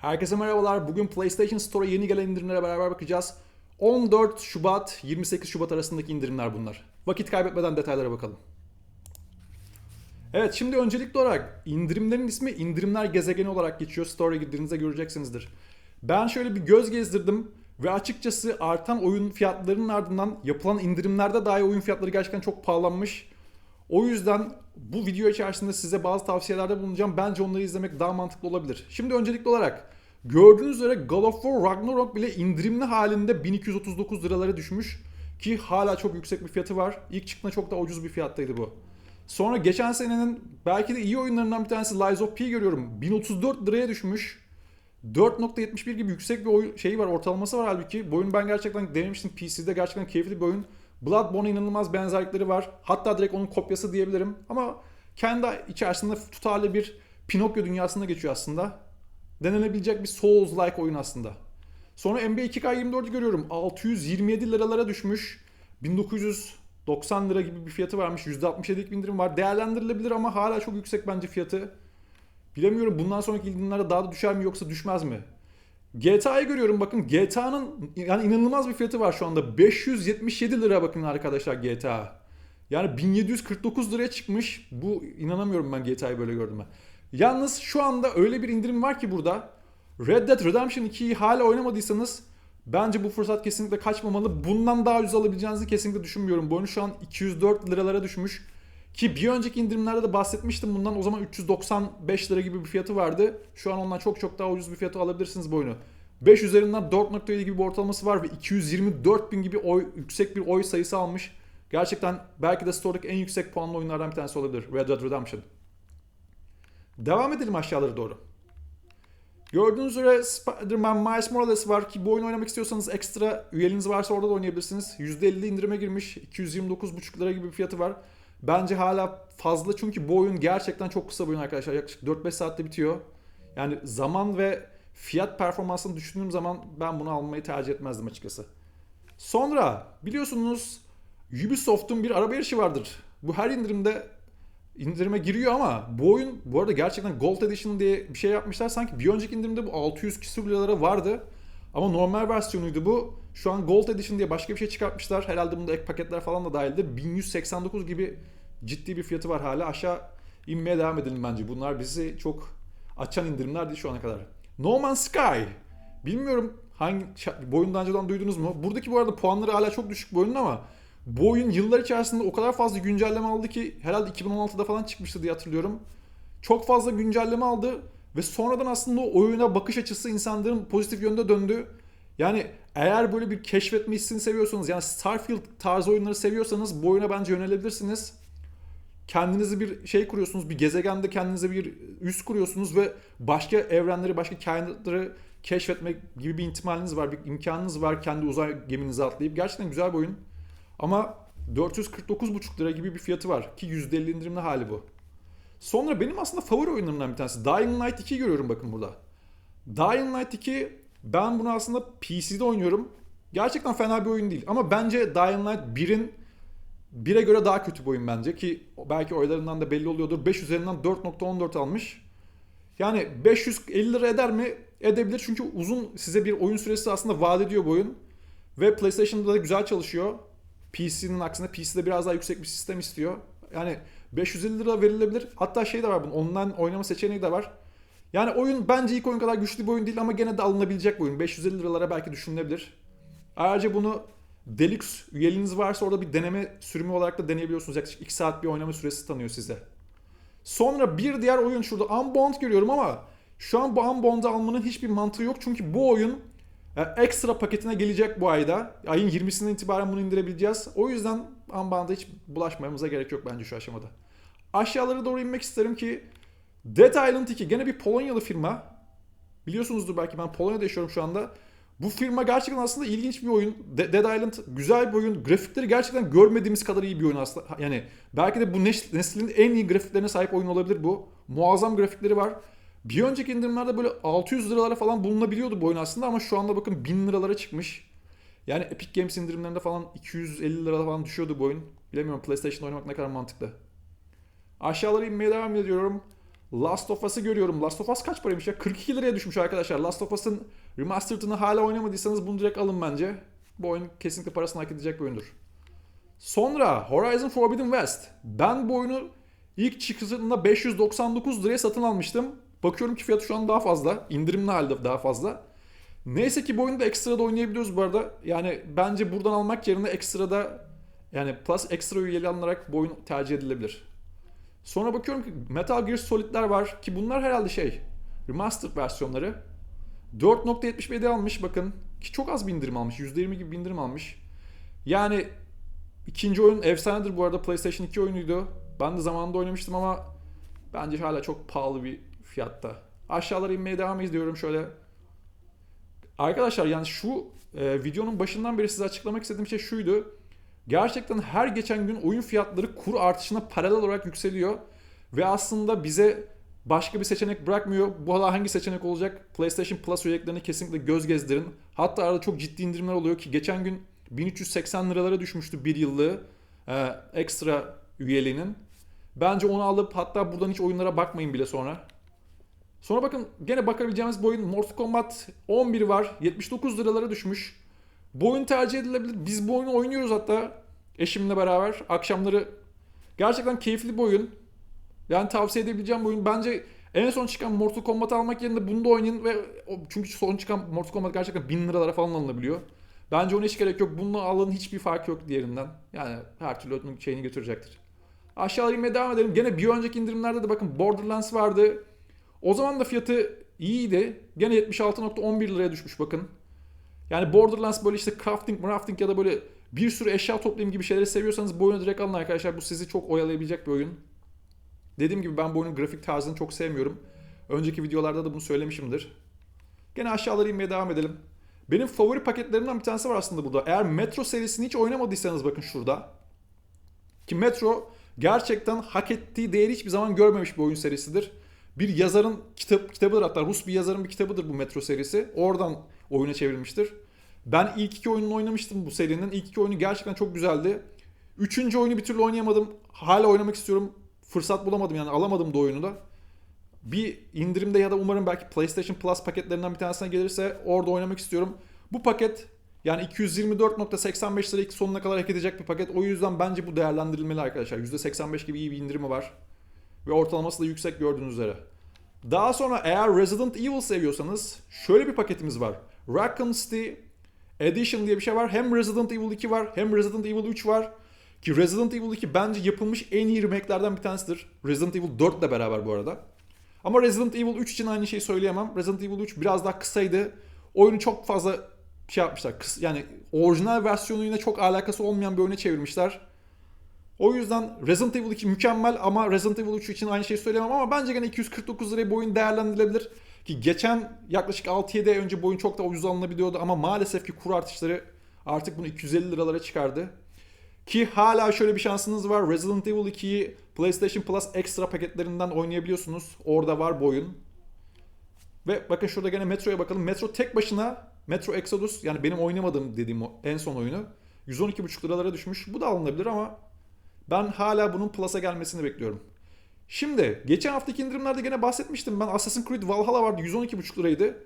Herkese merhabalar. Bugün PlayStation Store'a yeni gelen indirimlere beraber bakacağız. 14 Şubat 28 Şubat arasındaki indirimler bunlar. Vakit kaybetmeden detaylara bakalım. Evet şimdi öncelikli olarak indirimlerin ismi indirimler gezegeni olarak geçiyor. Store'a girdiğinizde göreceksinizdir. Ben şöyle bir göz gezdirdim ve açıkçası artan oyun fiyatlarının ardından yapılan indirimlerde dahi oyun fiyatları gerçekten çok pahalanmış. O yüzden bu video içerisinde size bazı tavsiyelerde bulunacağım. Bence onları izlemek daha mantıklı olabilir. Şimdi öncelikli olarak gördüğünüz üzere God of War Ragnarok bile indirimli halinde 1239 liralara düşmüş. Ki hala çok yüksek bir fiyatı var. İlk çıktığında çok daha ucuz bir fiyattaydı bu. Sonra geçen senenin belki de iyi oyunlarından bir tanesi Lies of P görüyorum. 1034 liraya düşmüş. 4.71 gibi yüksek bir oyun şeyi var, ortalaması var halbuki. Bu oyunu ben gerçekten denemiştim. PC'de gerçekten keyifli bir oyun. Bloodborne'a inanılmaz benzerlikleri var. Hatta direkt onun kopyası diyebilirim. Ama kendi içerisinde tutarlı bir Pinokyo dünyasında geçiyor aslında. Denenebilecek bir Souls-like oyun aslında. Sonra NBA 2K24'ü görüyorum. 627 liralara düşmüş. 1990 lira gibi bir fiyatı varmış. %67'lik bir indirim var. Değerlendirilebilir ama hala çok yüksek bence fiyatı. Bilemiyorum bundan sonraki indirimlerde daha da düşer mi yoksa düşmez mi? GTA'yı görüyorum bakın GTA'nın yani inanılmaz bir fiyatı var şu anda. 577 lira bakın arkadaşlar GTA. Yani 1749 liraya çıkmış. Bu inanamıyorum ben GTA'yı böyle gördüm ben. Yalnız şu anda öyle bir indirim var ki burada. Red Dead Redemption 2'yi hala oynamadıysanız bence bu fırsat kesinlikle kaçmamalı. Bundan daha ucuz alabileceğinizi kesinlikle düşünmüyorum. Bu oyun şu an 204 liralara düşmüş. Ki bir önceki indirimlerde de bahsetmiştim bundan. O zaman 395 lira gibi bir fiyatı vardı. Şu an ondan çok çok daha ucuz bir fiyatı alabilirsiniz bu oyunu. 5 üzerinden 4.7 gibi bir ortalaması var ve 224 bin gibi oy, yüksek bir oy sayısı almış. Gerçekten belki de store'daki en yüksek puanlı oyunlardan bir tanesi olabilir. Red Dead Redemption. Devam edelim aşağılara doğru. Gördüğünüz üzere Spider-Man Miles Morales var ki bu oyunu oynamak istiyorsanız ekstra üyeliğiniz varsa orada da oynayabilirsiniz. %50 indirime girmiş. 229,5 lira gibi bir fiyatı var. Bence hala fazla çünkü bu oyun gerçekten çok kısa bir oyun arkadaşlar. Yaklaşık 4-5 saatte bitiyor. Yani zaman ve fiyat performansını düşündüğüm zaman ben bunu almayı tercih etmezdim açıkçası. Sonra biliyorsunuz Ubisoft'un bir araba yarışı vardır. Bu her indirimde indirime giriyor ama bu oyun bu arada gerçekten Gold Edition diye bir şey yapmışlar. Sanki bir önceki indirimde bu 600 küsur liralara vardı. Ama normal versiyonuydu bu. Şu an Gold Edition diye başka bir şey çıkartmışlar. Herhalde bunda ek paketler falan da dahildir. 1189 gibi ciddi bir fiyatı var hala. Aşağı inmeye devam edelim bence. Bunlar bizi çok açan indirimler değil şu ana kadar. No Man's Sky. Bilmiyorum hangi bu oyunu daha önceden duydunuz mu? Buradaki bu arada puanları hala çok düşük bu oyunun ama bu oyun yıllar içerisinde o kadar fazla güncelleme aldı ki herhalde 2016'da falan çıkmıştı diye hatırlıyorum. Çok fazla güncelleme aldı ve sonradan aslında o oyuna bakış açısı insanların pozitif yönde döndü. Yani eğer böyle bir keşfetme hissini seviyorsanız yani Starfield tarzı oyunları seviyorsanız bu oyuna bence yönelebilirsiniz. Kendinizi bir şey kuruyorsunuz, bir gezegende kendinize bir üs kuruyorsunuz ve başka evrenleri, başka kainatları keşfetmek gibi bir ihtimaliniz var, bir imkanınız var kendi uzay geminize atlayıp. Gerçekten güzel bir oyun. Ama 449,5 lira gibi bir fiyatı var ki %50 indirimli hali bu. Sonra benim aslında favori oyunlarımdan bir tanesi Dying Light 2 görüyorum bakın burada. Dying Light 2 ben bunu aslında PC'de oynuyorum. Gerçekten fena bir oyun değil ama bence Dying Light 1'in 1'e göre daha kötü bir oyun bence ki belki oylarından da belli oluyordur. 5 üzerinden 4.14 almış. Yani 550 lira eder mi? Edebilir çünkü uzun size bir oyun süresi aslında vaat ediyor bu oyun. Ve PlayStation'da da güzel çalışıyor. PC'nin aksine PC'de biraz daha yüksek bir sistem istiyor. Yani 550 lira verilebilir. Hatta şey de var bunun online oynama seçeneği de var. Yani oyun bence ilk oyun kadar güçlü bir oyun değil ama gene de alınabilecek bir oyun. 550 liralara belki düşünülebilir. Ayrıca bunu Deluxe üyeliğiniz varsa orada bir deneme sürümü olarak da deneyebiliyorsunuz. Yaklaşık 2 saat bir oynama süresi tanıyor size. Sonra bir diğer oyun şurada Unbound görüyorum ama şu an bu Unbound'u almanın hiçbir mantığı yok. Çünkü bu oyun e, ekstra paketine gelecek bu ayda. Ayın 20'sinden itibaren bunu indirebileceğiz. O yüzden Unbound'a hiç bulaşmamıza gerek yok bence şu aşamada. Aşağılara doğru inmek isterim ki Dead Island 2 gene bir Polonyalı firma. Biliyorsunuzdur belki ben Polonya'da yaşıyorum şu anda. Bu firma gerçekten aslında ilginç bir oyun. Dead Island güzel bir oyun. Grafikleri gerçekten görmediğimiz kadar iyi bir oyun aslında. Yani belki de bu neslin en iyi grafiklerine sahip oyun olabilir bu. Muazzam grafikleri var. Bir önceki indirimlerde böyle 600 liralara falan bulunabiliyordu bu oyun aslında ama şu anda bakın 1000 liralara çıkmış. Yani Epic Games indirimlerinde falan 250 lira falan düşüyordu bu oyun. Bilemiyorum PlayStation oynamak ne kadar mantıklı. Aşağılara inmeye devam ediyorum. Last of Us'ı görüyorum. Last of Us kaç paraymış ya? 42 liraya düşmüş arkadaşlar. Last of Us'ın remastered'ını hala oynamadıysanız bunu direkt alın bence. Bu oyun kesinlikle parasını hak edecek bir oyundur. Sonra Horizon Forbidden West. Ben bu oyunu ilk çıktığında 599 liraya satın almıştım. Bakıyorum ki fiyatı şu an daha fazla. İndirimli halde daha fazla. Neyse ki bu oyunu da ekstra da oynayabiliyoruz bu arada. Yani bence buradan almak yerine ekstra da yani Plus ekstra üyeli alınarak bu oyun tercih edilebilir. Sonra bakıyorum ki Metal Gear Solid'ler var ki bunlar herhalde şey remastered versiyonları. 4.77 almış bakın ki çok az bir indirim almış. %20 gibi bir indirim almış. Yani ikinci oyun efsanedir bu arada PlayStation 2 oyunuydu. Ben de zamanında oynamıştım ama bence hala çok pahalı bir fiyatta. Aşağılara inmeye devam ediyorum şöyle. Arkadaşlar yani şu e, videonun başından beri size açıklamak istediğim şey şuydu. Gerçekten her geçen gün oyun fiyatları kur artışına paralel olarak yükseliyor. Ve aslında bize başka bir seçenek bırakmıyor. Bu hala hangi seçenek olacak? PlayStation Plus üyeliklerini kesinlikle göz gezdirin. Hatta arada çok ciddi indirimler oluyor ki geçen gün 1380 liralara düşmüştü bir yıllığı e, ekstra üyeliğinin. Bence onu alıp hatta buradan hiç oyunlara bakmayın bile sonra. Sonra bakın gene bakabileceğimiz bu oyun Mortal Kombat 11 var. 79 liralara düşmüş. Bu oyun tercih edilebilir. Biz bu oyunu oynuyoruz hatta eşimle beraber. Akşamları gerçekten keyifli bir oyun. Yani tavsiye edebileceğim bir oyun. Bence en son çıkan Mortal Kombat almak yerine bunu da oynayın ve çünkü son çıkan Mortal Kombat gerçekten 1000 liralara falan alınabiliyor. Bence ona hiç gerek yok. Bununla alın hiçbir fark yok diğerinden. Yani her türlü onun şeyini götürecektir. Aşağıya inmeye devam edelim. Gene bir önceki indirimlerde de bakın Borderlands vardı. O zaman da fiyatı iyiydi. Gene 76.11 liraya düşmüş bakın. Yani Borderlands böyle işte crafting, crafting ya da böyle bir sürü eşya toplayayım gibi şeyleri seviyorsanız bu oyunu direkt alın arkadaşlar. Bu sizi çok oyalayabilecek bir oyun. Dediğim gibi ben bu oyunun grafik tarzını çok sevmiyorum. Önceki videolarda da bunu söylemişimdir. Gene aşağılara inmeye devam edelim. Benim favori paketlerimden bir tanesi var aslında burada. Eğer Metro serisini hiç oynamadıysanız bakın şurada. Ki Metro gerçekten hak ettiği değeri hiçbir zaman görmemiş bir oyun serisidir. Bir yazarın kitap, kitabıdır hatta Rus bir yazarın bir kitabıdır bu Metro serisi. Oradan oyuna çevrilmiştir. Ben ilk iki oyununu oynamıştım bu serinin. İlk iki oyunu gerçekten çok güzeldi. Üçüncü oyunu bir türlü oynayamadım. Hala oynamak istiyorum. Fırsat bulamadım yani alamadım da oyunu da. Bir indirimde ya da umarım belki PlayStation Plus paketlerinden bir tanesine gelirse orada oynamak istiyorum. Bu paket yani 224.85 lira ilk sonuna kadar hak edecek bir paket. O yüzden bence bu değerlendirilmeli arkadaşlar. %85 gibi iyi bir indirimi var. Ve ortalaması da yüksek gördüğünüz üzere. Daha sonra eğer Resident Evil seviyorsanız şöyle bir paketimiz var. Raccoon City Edition diye bir şey var. Hem Resident Evil 2 var hem Resident Evil 3 var. Ki Resident Evil 2 bence yapılmış en iyi remake'lerden bir tanesidir. Resident Evil 4 ile beraber bu arada. Ama Resident Evil 3 için aynı şeyi söyleyemem. Resident Evil 3 biraz daha kısaydı. Oyunu çok fazla şey yapmışlar. Yani orijinal versiyonuyla çok alakası olmayan bir oyuna çevirmişler. O yüzden Resident Evil 2 mükemmel ama Resident Evil 3 için aynı şeyi söyleyemem ama bence gene 249 liraya bu oyun değerlendirilebilir. Ki geçen yaklaşık 6-7 ay önce bu oyun çok daha ucuz alınabiliyordu ama maalesef ki kur artışları artık bunu 250 liralara çıkardı. Ki hala şöyle bir şansınız var. Resident Evil 2'yi PlayStation Plus ekstra paketlerinden oynayabiliyorsunuz. Orada var bu oyun. Ve bakın şurada gene Metro'ya bakalım. Metro tek başına Metro Exodus yani benim oynamadığım dediğim en son oyunu 112,5 liralara düşmüş. Bu da alınabilir ama ben hala bunun Plus'a gelmesini bekliyorum. Şimdi geçen haftaki indirimlerde gene bahsetmiştim ben Assassin's Creed Valhalla vardı 112,5 liraydı.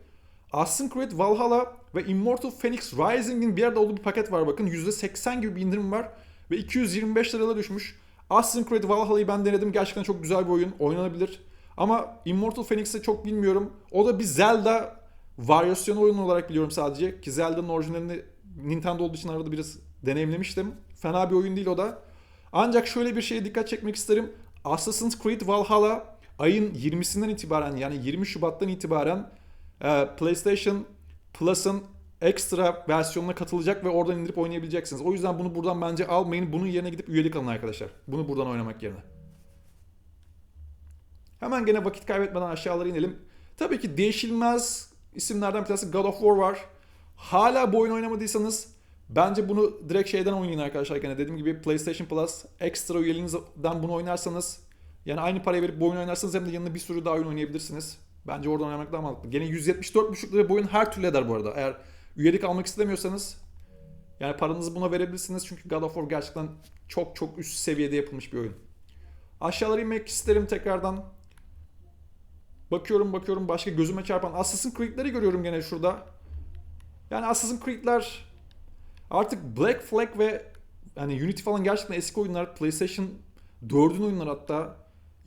Assassin's Creed Valhalla ve Immortal Phoenix Rising'in bir yerde olduğu bir paket var bakın %80 gibi bir indirim var ve 225 liraya düşmüş. Assassin's Creed Valhalla'yı ben denedim gerçekten çok güzel bir oyun oynanabilir. Ama Immortal Phoenix'i çok bilmiyorum. O da bir Zelda varyasyon oyunu olarak biliyorum sadece. Ki Zelda'nın orijinalini Nintendo olduğu için arada biraz deneyimlemiştim. Fena bir oyun değil o da. Ancak şöyle bir şeye dikkat çekmek isterim. Assassin's Creed Valhalla ayın 20'sinden itibaren yani 20 Şubat'tan itibaren e, PlayStation Plus'ın ekstra versiyonuna katılacak ve oradan indirip oynayabileceksiniz. O yüzden bunu buradan bence almayın. Bunun yerine gidip üyelik alın arkadaşlar. Bunu buradan oynamak yerine. Hemen gene vakit kaybetmeden aşağılara inelim. Tabii ki değişilmez isimlerden bir tanesi God of War var. Hala bu oyunu oynamadıysanız bence bunu direkt şeyden oynayın arkadaşlar. Gene dediğim gibi PlayStation Plus ekstra üyeliğinizden bunu oynarsanız yani aynı parayı verip bu oyunu oynarsanız hem de yanına bir sürü daha oyun oynayabilirsiniz. Bence oradan oynamak daha mantıklı. Gene 174,5 lira bu oyun her türlü eder bu arada. Eğer üyelik almak istemiyorsanız yani paranızı buna verebilirsiniz. Çünkü God of War gerçekten çok çok üst seviyede yapılmış bir oyun. Aşağılara inmek isterim tekrardan. Bakıyorum bakıyorum başka gözüme çarpan Assassin's Creed'leri görüyorum gene şurada. Yani Assassin's Creed'ler artık Black Flag ve yani Unity falan gerçekten eski oyunlar. PlayStation 4'ün oyunları hatta.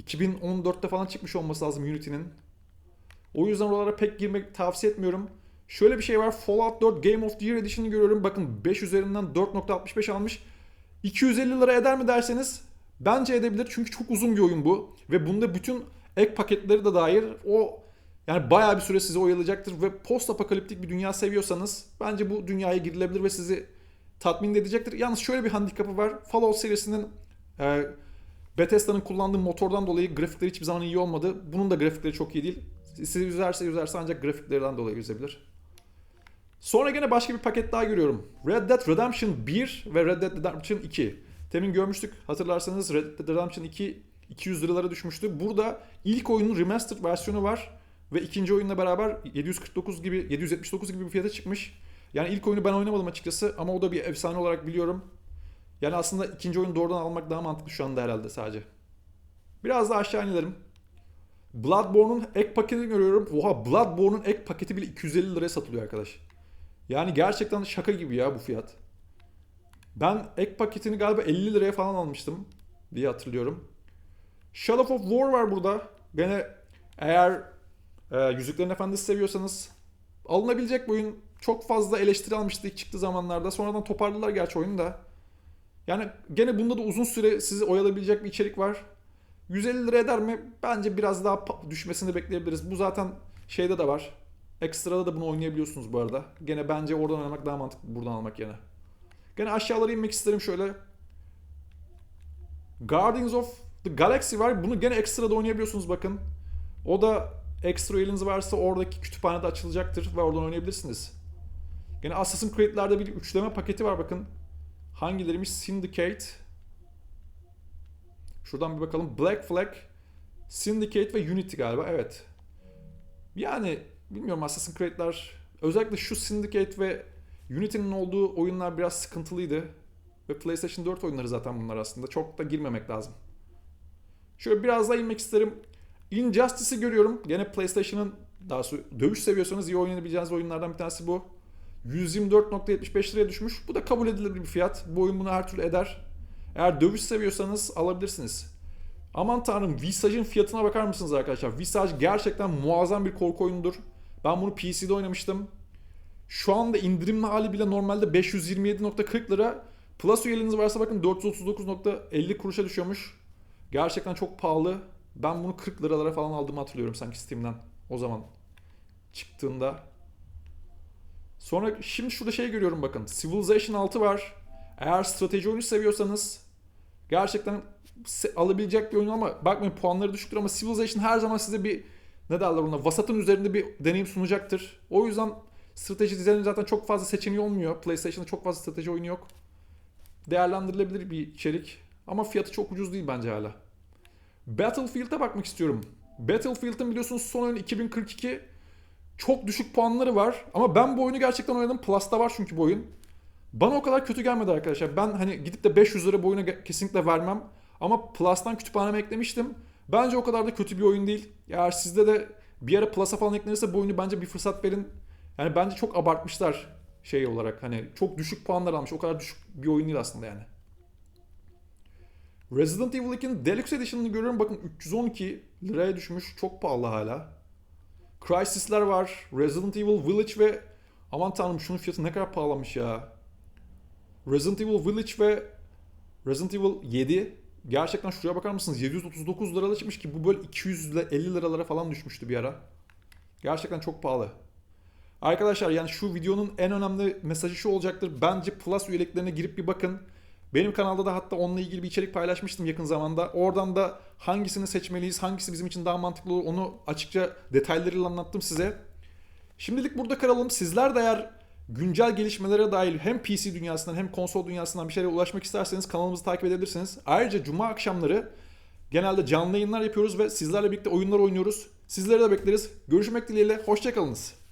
2014'te falan çıkmış olması lazım Unity'nin. O yüzden oralara pek girmek tavsiye etmiyorum. Şöyle bir şey var. Fallout 4 Game of the Year Edition'ı görüyorum. Bakın 5 üzerinden 4.65 almış. 250 lira eder mi derseniz bence edebilir. Çünkü çok uzun bir oyun bu. Ve bunda bütün ek paketleri de dair o yani bayağı bir süre sizi oyalayacaktır. Ve post apokaliptik bir dünya seviyorsanız bence bu dünyaya girilebilir ve sizi tatmin de edecektir. Yalnız şöyle bir handikapı var. Fallout serisinin e, Bethesda'nın kullandığı motordan dolayı grafikleri hiçbir zaman iyi olmadı. Bunun da grafikleri çok iyi değil. Sizi üzerse üzerse ancak grafiklerden dolayı üzebilir. Sonra gene başka bir paket daha görüyorum. Red Dead Redemption 1 ve Red Dead Redemption 2. Temin görmüştük hatırlarsanız Red Dead Redemption 2 200 liralara düşmüştü. Burada ilk oyunun remastered versiyonu var ve ikinci oyunla beraber 749 gibi 779 gibi bir fiyata çıkmış. Yani ilk oyunu ben oynamadım açıkçası ama o da bir efsane olarak biliyorum. Yani aslında ikinci oyunu doğrudan almak daha mantıklı şu anda herhalde sadece. Biraz daha aşağı inelim. Bloodborne'un ek paketini görüyorum. Oha Bloodborne'un ek paketi bile 250 liraya satılıyor arkadaş. Yani gerçekten şaka gibi ya bu fiyat. Ben ek paketini galiba 50 liraya falan almıştım diye hatırlıyorum. Shadow of War var burada. Gene eğer e, Yüzüklerin Efendisi seviyorsanız alınabilecek bir oyun. Çok fazla eleştiri almıştı ilk çıktığı zamanlarda. Sonradan toparladılar gerçi oyunu da. Yani gene bunda da uzun süre sizi oyalayabilecek bir içerik var. 150 lira eder mi? Bence biraz daha düşmesini bekleyebiliriz. Bu zaten şeyde de var. Ekstrada da bunu oynayabiliyorsunuz bu arada. Gene bence oradan oynamak daha mantıklı buradan almak yerine. Gene aşağılara inmek isterim şöyle. Guardians of the Galaxy var. Bunu gene ekstrada oynayabiliyorsunuz bakın. O da ekstra eliniz varsa oradaki kütüphanede açılacaktır ve oradan oynayabilirsiniz. Gene Assassin's Creed'lerde bir üçleme paketi var bakın. Hangileriymiş? Syndicate. Şuradan bir bakalım. Black Flag, Syndicate ve Unity galiba. Evet. Yani bilmiyorum Assassin's Creed'ler özellikle şu Syndicate ve Unity'nin olduğu oyunlar biraz sıkıntılıydı. Ve PlayStation 4 oyunları zaten bunlar aslında. Çok da girmemek lazım. Şöyle biraz daha inmek isterim. Injustice'i görüyorum. Gene PlayStation'ın daha dövüş seviyorsanız iyi oynayabileceğiniz oyunlardan bir tanesi bu. 124.75 liraya düşmüş. Bu da kabul edilebilir bir fiyat. Bu oyun bunu her türlü eder. Eğer dövüş seviyorsanız alabilirsiniz. Aman tanrım Visage'in fiyatına bakar mısınız arkadaşlar? Visage gerçekten muazzam bir korku oyunudur. Ben bunu PC'de oynamıştım. Şu anda indirimli hali bile normalde 527.40 lira. Plus üyeliğiniz varsa bakın 439.50 kuruşa düşüyormuş. Gerçekten çok pahalı. Ben bunu 40 liralara falan aldığımı hatırlıyorum sanki Steam'den o zaman çıktığında. Sonra şimdi şurada şey görüyorum bakın. Civilization 6 var. Eğer strateji oyunu seviyorsanız gerçekten alabilecek bir oyun ama bakmayın puanları düşüktür ama Civilization her zaman size bir ne derler ona vasatın üzerinde bir deneyim sunacaktır. O yüzden strateji dizaynı zaten çok fazla seçeneği olmuyor. PlayStation'da çok fazla strateji oyunu yok. Değerlendirilebilir bir içerik ama fiyatı çok ucuz değil bence hala. Battlefield'e bakmak istiyorum. Battlefield'ın biliyorsunuz son oyunu 2042 çok düşük puanları var ama ben bu oyunu gerçekten oynadım. Plus'ta var çünkü bu oyun. Bana o kadar kötü gelmedi arkadaşlar. Ben hani gidip de 500 lira bu oyuna kesinlikle vermem. Ama Plus'tan kütüphaneme eklemiştim. Bence o kadar da kötü bir oyun değil. Eğer sizde de bir ara Plus'a falan eklenirse bu oyunu bence bir fırsat verin. Yani bence çok abartmışlar şey olarak. Hani çok düşük puanlar almış. O kadar düşük bir oyun değil aslında yani. Resident Evil 2'nin Deluxe Edition'ını görüyorum. Bakın 312 liraya düşmüş. Çok pahalı hala. Crysis'ler var. Resident Evil Village ve aman tanrım şunun fiyatı ne kadar pahalanmış ya. Resident Evil Village ve Resident Evil 7 gerçekten şuraya bakar mısınız? 739 liraya çıkmış ki bu böyle 250 liralara falan düşmüştü bir ara. Gerçekten çok pahalı. Arkadaşlar yani şu videonun en önemli mesajı şu olacaktır. Bence Plus üyeliklerine girip bir bakın. Benim kanalda da hatta onunla ilgili bir içerik paylaşmıştım yakın zamanda. Oradan da hangisini seçmeliyiz, hangisi bizim için daha mantıklı olur onu açıkça detaylarıyla anlattım size. Şimdilik burada kalalım. Sizler de eğer güncel gelişmelere dair hem PC dünyasından hem konsol dünyasından bir şeylere ulaşmak isterseniz kanalımızı takip edebilirsiniz. Ayrıca cuma akşamları genelde canlı yayınlar yapıyoruz ve sizlerle birlikte oyunlar oynuyoruz. Sizleri de bekleriz. Görüşmek dileğiyle. Hoşçakalınız.